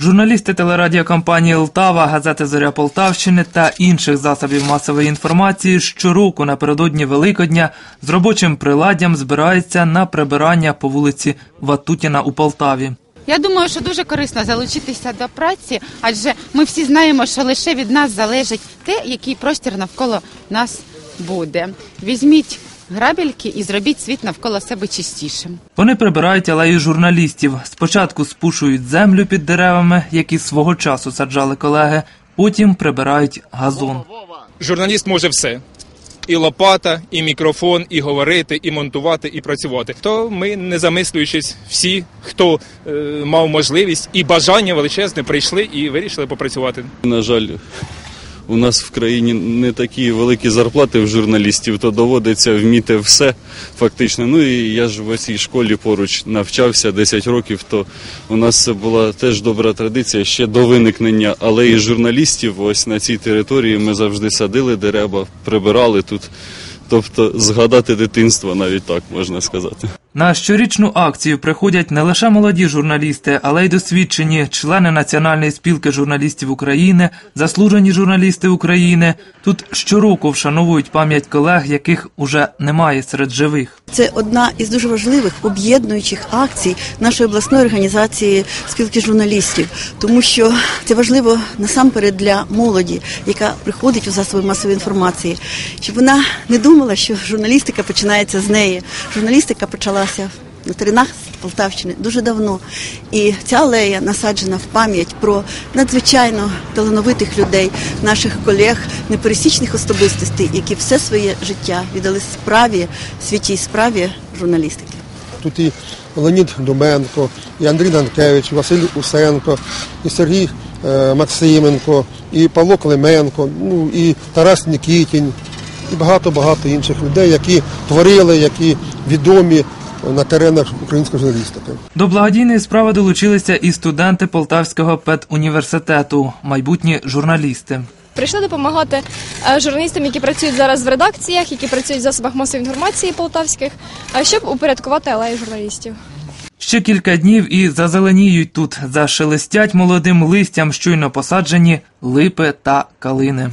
Журналісти телерадіокомпанії Лтава, газети Зоря Полтавщини та інших засобів масової інформації щороку напередодні Великодня з робочим приладдям збираються на прибирання по вулиці Ватутіна у Полтаві. Я думаю, що дуже корисно залучитися до праці, адже ми всі знаємо, що лише від нас залежить те, який простір навколо нас буде. Візьміть грабельки і зробіть світ навколо себе чистішим. Вони прибирають алею журналістів. Спочатку спушують землю під деревами, які свого часу саджали колеги, потім прибирають газон. Журналіст може все. І лопата, і мікрофон, і говорити, і монтувати, і працювати. То ми, не замислюючись, всі, хто е, мав можливість і бажання величезне, прийшли і вирішили попрацювати. На жаль, у нас в країні не такі великі зарплати в журналістів, то доводиться вміти все фактично. Ну і я ж в цій школі поруч навчався 10 років, то у нас це була теж добра традиція ще до виникнення алеї журналістів. Ось на цій території ми завжди садили дерева, прибирали тут. Тобто згадати дитинство навіть так можна сказати. На щорічну акцію приходять не лише молоді журналісти, але й досвідчені члени Національної спілки журналістів України, заслужені журналісти України. Тут щороку вшановують пам'ять колег, яких уже немає серед живих. Це одна із дуже важливих об'єднуючих акцій нашої обласної організації спілки журналістів, тому що це важливо насамперед для молоді, яка приходить у засоби масової інформації, щоб вона не думала, що журналістика починається з неї. Журналістика почалася на теренах Полтавщини дуже давно. І ця алея насаджена в пам'ять про надзвичайно талановитих людей, наших колег, непересічних особистостей, які все своє життя віддали справі, святій справі журналістики. Тут і Леонід Думенко, і Андрій Данкевич, і Василь Усенко, і Сергій е, Максименко, і Павло Клименко, ну і Тарас Нікітін, і багато-багато інших людей, які творили, які відомі на теренах української журналістики. До благодійної справи долучилися і студенти Полтавського педуніверситету, майбутні журналісти. Прийшли допомагати е, журналістам, які працюють зараз в редакціях, які працюють в засобах масової інформації полтавських, е, щоб упорядкувати алею журналістів. Ще кілька днів і зазеленіють тут, зашелестять молодим листям щойно посаджені липи та калини.